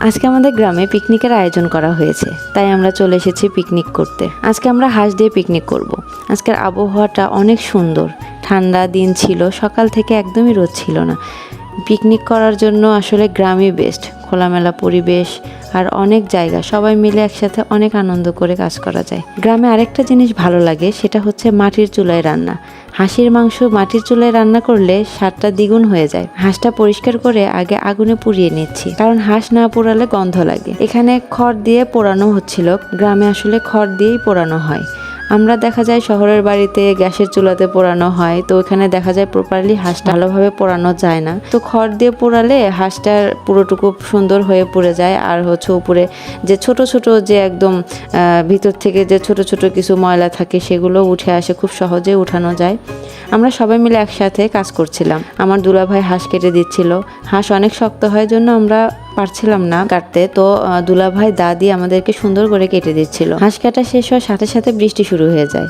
আজকে আমাদের গ্রামে পিকনিকের আয়োজন করা হয়েছে, তাই আমরা চলে এসেছি পিকনিক করতে। আজকে আমরা হাঁস দিয়ে পিকনিক করব। আজকের আবহাওয়াটা অনেক সুন্দর। ঠান্ডা দিন ছিল, সকাল থেকে একদমই রোদ ছিল না। পিকনিক করার জন্য আসলে গ্রামই বেস্ট খোলামেলা পরিবেশ আর অনেক জায়গা, সবাই মিলে একসাথে অনেক আনন্দ করে কাজ করা যায়। গ্রামে আরেকটা জিনিস ভালো লাগে, সেটা হচ্ছে মাটির চুলায় রান্না। হাঁসের মাংস মাটির চুলায় রান্না করলে স্বাদটা দ্বিগুণ হয়ে যায়। হাঁসটা পরিষ্কার করে আগে আগুনে পুড়িয়ে নিচ্ছি, কারণ হাঁস না পোড়ালে গন্ধ লাগে। এখানে খড় দিয়ে পোড়ানো হচ্ছিল, গ্রামে আসলে খড় দিয়েই পোড়ানো হয়। আমরা দেখা যায় শহরের বাড়িতে গ্যাসের চুলাতে পোড়ানো হয়, তো ওখানে দেখা যায় প্রপারলি হাঁসটা ভালোভাবে পোড়ানো যায় না। তো খড় দিয়ে পোড়ালে হাঁসটার পুরোটুকু সুন্দর হয়ে পুড়ে যায়, আর হচ্ছে উপরে যে ছোট ছোট যে একদম ভিতর থেকে যে ছোট ছোট কিছু ময়লা থাকে সেগুলো উঠে আসে, খুব সহজে উঠানো যায়। আমরা সবাই মিলে একসাথে কাজ করছিলাম। আমার দুলাভাই হাঁস কেটে দিচ্ছিল। হাঁস অনেক শক্ত হয় জন্য আমরা পারছিলাম না কাটতে, তো দুলাভাই দা দিয়ে আমাদেরকে সুন্দর করে কেটে দিচ্ছিল। হাঁস কাটা শেষ হওয়ার সাথে সাথে বৃষ্টি শুরু হয়ে যায়।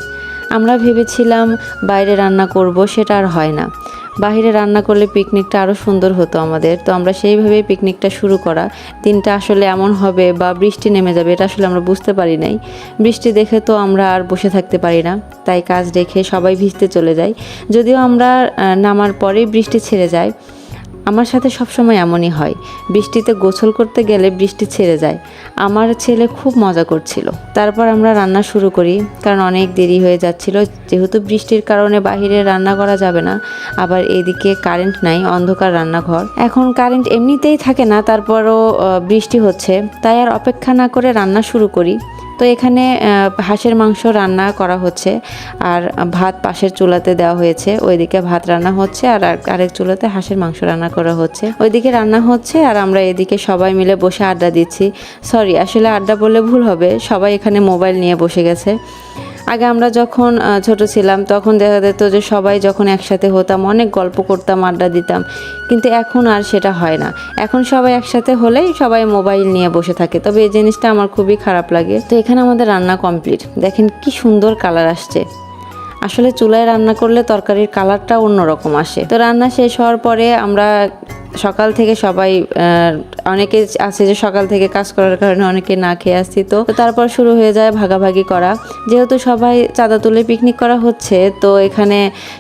আমরা ভেবেছিলাম বাইরে রান্না করব, সেটা আর হয় না। বাইরে রান্না করলে পিকনিকটা আরও সুন্দর হতো আমাদের। তো আমরা সেইভাবেই পিকনিকটা শুরু করা। দিনটা আসলে এমন হবে বা বৃষ্টি নেমে যাবে, এটা আসলে আমরা বুঝতে পারি নাই। বৃষ্টি দেখে তো আমরা আর বসে থাকতে পারি না। তাই কাজ রেখে সবাই ভিজতে চলে যাই যদিও আমরা নামার পরেই বৃষ্টি ছেড়ে যায় আমার সাথে সবসময় এমনই হয়। বৃষ্টিতে গোসল করতে গেলে বৃষ্টি ছেড়ে যায়। আমার ছেলে খুব মজা করছিল। তারপর আমরা রান্না শুরু করি, কারণ অনেক দেরি হয়ে যাচ্ছিল। যেহেতু বৃষ্টির কারণে বাহিরে রান্না করা যাবে না, আবার এদিকে কারেন্ট নাই, অন্ধকার রান্নাঘর। এখন কারেন্ট এমনিতেই থাকে না, তারপরও বৃষ্টি হচ্ছে। তাই আর অপেক্ষা না করে রান্না শুরু করি। তো এখানে হাঁসের মাংস রান্না করা হচ্ছে আর ভাত পাশের চুলাতে দেওয়া হয়েছে। ওইদিকে ভাত রান্না হচ্ছে আর আর- আরেক চুলাতে হাঁসের মাংস রান্না করা হচ্ছে। ওইদিকে রান্না হচ্ছে আর আমরা এদিকে সবাই মিলে বসে আড্ডা দিচ্ছি। সরি, আসলে আড্ডা বললে ভুল হবে। সবাই এখানে মোবাইল নিয়ে বসে গেছে। আগে আমরা যখন ছোট ছিলাম, তখন দেখা যেত যে সবাই যখন একসাথে হতাম, অনেক গল্প করতাম, আড্ডা দিতাম। কিন্তু এখন আর সেটা হয় না। এখন সবাই একসাথে হলেই সবাই মোবাইল নিয়ে বসে থাকে। তবে এই জিনিসটা আমার খুবই খারাপ লাগে। তো এখানে আমাদের রান্না কমপ্লিট। দেখেন কি সুন্দর কালার আসছে। আসলে চুলায় রান্না করলে তরকারির কালারটা অন্যরকম আসে। তো রান্না শেষ হওয়ার পরে আমরা সকাল থেকে সবাই অনেকে আছে যে সকাল থেকে কাজ করার কারণে অনেকে না খেয়ে আসছি তো। তারপর শুরু হয়ে যায় ভাগাভাগি করা। যেহেতু সবাই চাঁদা তুলে পিকনিক করা হচ্ছে, তো এখানে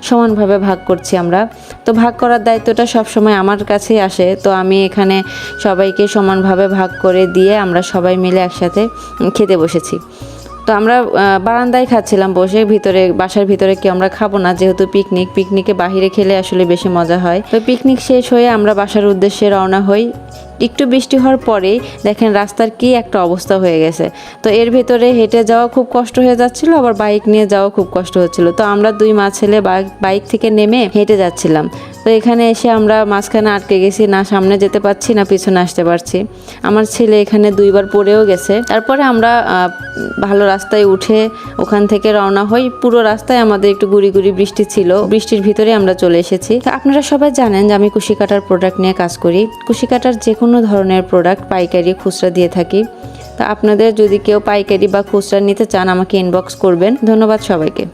সমানভাবে ভাগ করছি আমরা। তো ভাগ করার দায়িত্বটা সবসময় আমার কাছেই আসে। তো আমি এখানে সবাইকে সমানভাবে ভাগ করে দিয়ে আমরা সবাই মিলে একসাথে খেতে বসেছি। তো আমরা বারান্দায় খাচ্ছিলাম বসে, ভিতরে, বাসার ভিতরে কি আমরা খাব না, যেহেতু পিকনিক পিকনিকে বাহিরে খেলে আসলে বেশি মজা হয়। তো পিকনিক শেষ হয়ে আমরা বাসার উদ্দেশ্যে রওনা হই। একটু বৃষ্টি হওয়ার পরেই দেখেন রাস্তার কি একটা অবস্থা হয়ে গেছে। তো এর ভেতরে হেঁটে যাওয়া খুব কষ্ট হয়ে যাচ্ছিল, আবার বাইক নিয়ে যাওয়া খুব কষ্ট হচ্ছিল। তো আমরা দুই মা ছেলে বাইক থেকে নেমে হেঁটে যাচ্ছিলাম। তো এখানে এসে আমরা মাঝখানে আটকে গেছি, না সামনে যেতে পারছি, না পিছনে আসতে পারছি। আমার ছেলে এখানে দুইবার পড়েও গেছে। তারপরে আমরা ভালো রাস্তায় উঠে ওখান থেকে রওনা হই। পুরো রাস্তায় আমাদের একটু গুড়ি গুড়ি বৃষ্টি ছিল। বৃষ্টির ভিতরে আমরা চলে এসেছি। আপনারা সবাই জানেন যে আমি কুশি কাটার প্রোডাক্ট নিয়ে কাজ করি। কুশি কাটার যে কোনো ধরনের প্রোডাক্ট পাইকারি খুচরা দিয়ে থাকি। তো আপনাদের যদি কেউ পাইকারি বা খুচরা নিতে চান, আমাকে ইনবক্স করবেন। ধন্যবাদ সবাইকে।